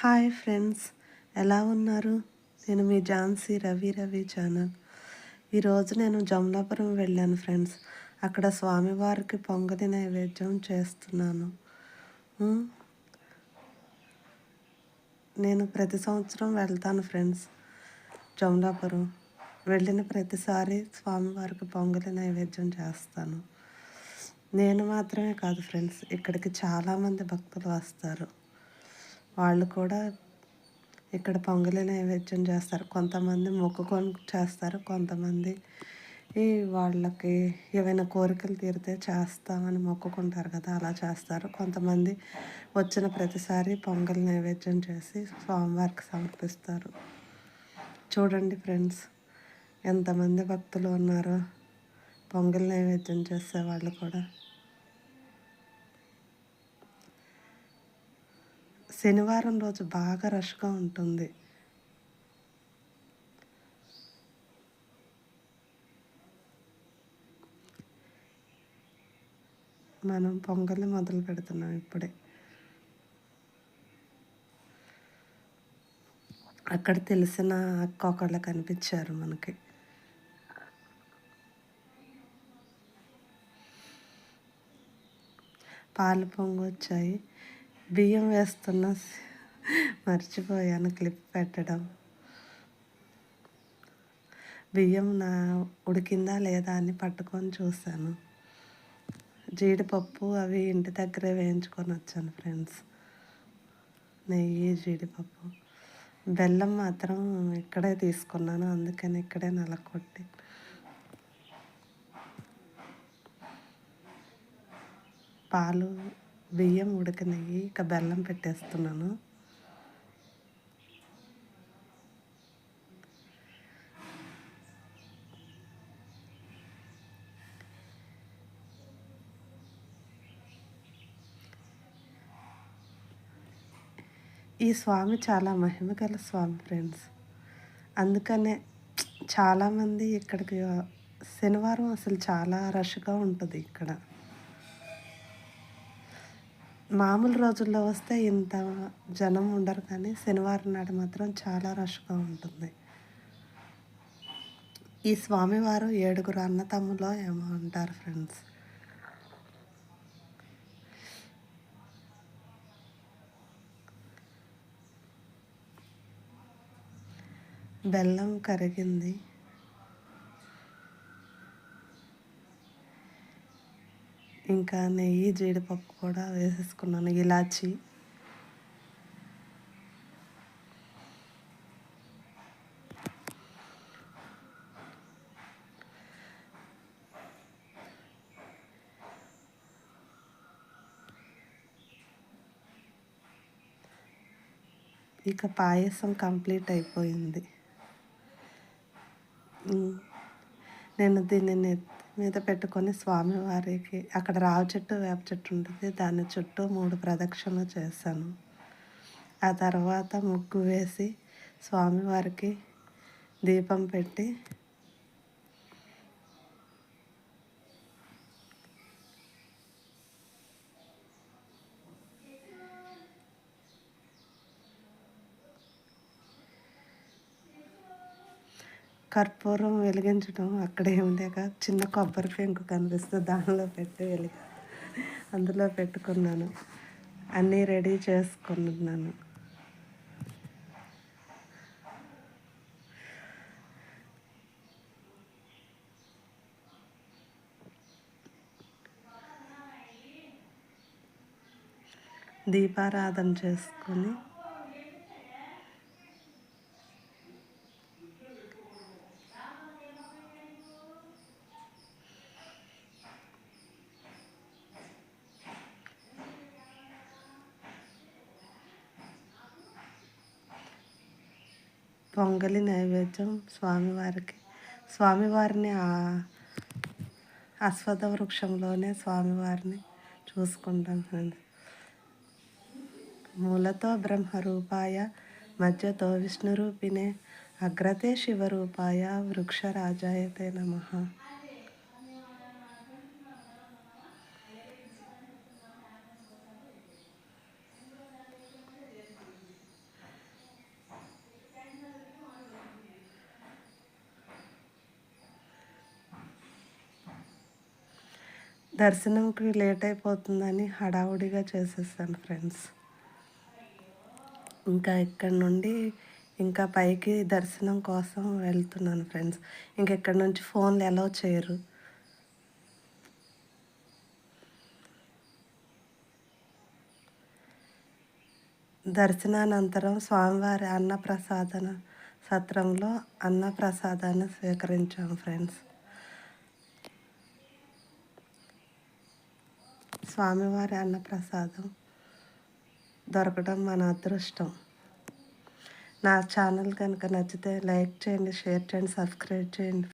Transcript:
Hi friends ఎలా ఉన్నారు? నేను మీ ఝాన్సీ రవి రవి ఛానల్. ఈరోజు నేను జమలాపురం వెళ్ళాను ఫ్రెండ్స్. అక్కడ స్వామివారికి పొంగలి నైవేద్యం చేస్తున్నాను. నేను ప్రతి సంవత్సరం వెళ్తాను ఫ్రెండ్స్ జమలాపురం వెళ్ళిన ప్రతిసారి స్వామివారికి పొంగలి నైవేద్యం చేస్తాను. నేను మాత్రమే కాదు ఫ్రెండ్స్ ఇక్కడికి చాలామంది భక్తులు వస్తారు. వాళ్ళు కూడా ఇక్కడ పొంగలి నైవేద్యం చేస్తారు. కొంతమంది మొక్కుకొని చేస్తారు. కొంతమంది ఈ వాళ్ళకి ఏవైనా కోరికలు తీరితే చేస్తామని మొక్కుకుంటారు కదా అలా చేస్తారు. కొంతమంది వచ్చిన ప్రతిసారి పొంగల్ నైవేద్యం చేసి స్వామివారికి సమర్పిస్తారు. చూడండి ఫ్రెండ్స్ ఎంతమంది భక్తులు ఉన్నారో పొంగల్ నైవేద్యం చేసే వాళ్ళు కూడా. శనివారం రోజు బాగా రష్గా ఉంటుంది. మనం పొంగలి మొదలు పెడుతున్నాం ఇప్పుడే. అక్కడ తెలిసిన అక్క ఒకళ్ళు కనిపించారు మనకి. పాలు పొంగు వచ్చాయి బియ్యం వేస్తున్న. మర్చిపోయాను క్లిప్ పెట్టడం. బియ్యం నా ఉడికిందా లేదా అని పట్టుకొని చూశాను. జీడిపప్పు అవి ఇంటి దగ్గరే వేయించుకొని వచ్చాను ఫ్రెండ్స్. నెయ్యి జీడిపప్పు. బెల్లం మాత్రం ఇక్కడే తీసుకున్నాను. అందుకని ఇక్కడే నలకొట్టి. పాలు బియ్యం ఉడికినాయి ఇక బెల్లం పెట్టేస్తున్నాను. ఈ స్వామి చాలా మహిమ గల స్వామి ఫ్రెండ్స్. అందుకనే చాలామంది ఇక్కడికి శనివారం అసలు చాలా రష్గా ఉంటుంది ఇక్కడ. మామూలు రోజుల్లో వస్తే ఇంత జనం ఉండరు కానీ శనివారం నాడు మాత్రం చాలా రష్గా ఉంటుంది. ఈ స్వామివారు ఏడుగురు అన్నతమ్ములో ఏమో అంటారు ఫ్రెండ్స్. బెల్లం కరిగింది. ఇంకా నెయ్యి జీడిపప్పు కూడా వేసేసుకున్నాను ఇలాచి. ఇక పాయసం కంప్లీట్ అయిపోయింది. నేను దీన్ని మీద పెట్టుకొని స్వామివారికి అక్కడ రావు చెట్టు వేప చెట్టు ఉంటుంది. దాని చుట్టూ మూడు ప్రదక్షిణలు చేశాను. ఆ తర్వాత ముగ్గు వేసి స్వామివారికి దీపం పెట్టి కర్పూరం వెలిగించడం అక్కడే ఉండేక చిన్న కొబ్బరి పెంకు కనిపిస్తే దానిలో పెట్టి వెలిగి అందులో పెట్టుకున్నాను. అన్నీ రెడీ చేసుకున్నాను. దీపారాధన చేసుకొని పొంగలి నైవేద్యం స్వామివారికి. స్వామివారిని అశ్వథ వృక్షంలోనే స్వామివారిని చూసుకుంటాం ఫ్రెండ్స్ మూలతో బ్రహ్మరూపాయ మధ్యతో విష్ణురూపిణే అగ్రతే శివరూపాయ వృక్షరాజాయతే నమ. దర్శనంకి లేట్ అయిపోతుందని హడావుడిగా చేసేసాను ఫ్రెండ్స్. ఇంకా ఇక్కడ నుండి ఇంకా పైకి దర్శనం కోసం వెళ్తున్నాను ఫ్రెండ్స్. ఇంకెక్కడ నుంచి ఫోన్లు ఎలా చేయరు. దర్శనానంతరం స్వామివారి అన్నప్రసాదన సత్రంలో అన్నప్రసాదాన్ని స్వీకరించాం ఫ్రెండ్స్. స్వామివారి అన్నప్రసాదం దొరకడం మన అదృష్టం. నా ఛానల్ కనుక నచ్చితే లైక్ చేయండి షేర్ చేయండి సబ్స్క్రైబ్ చేయండి.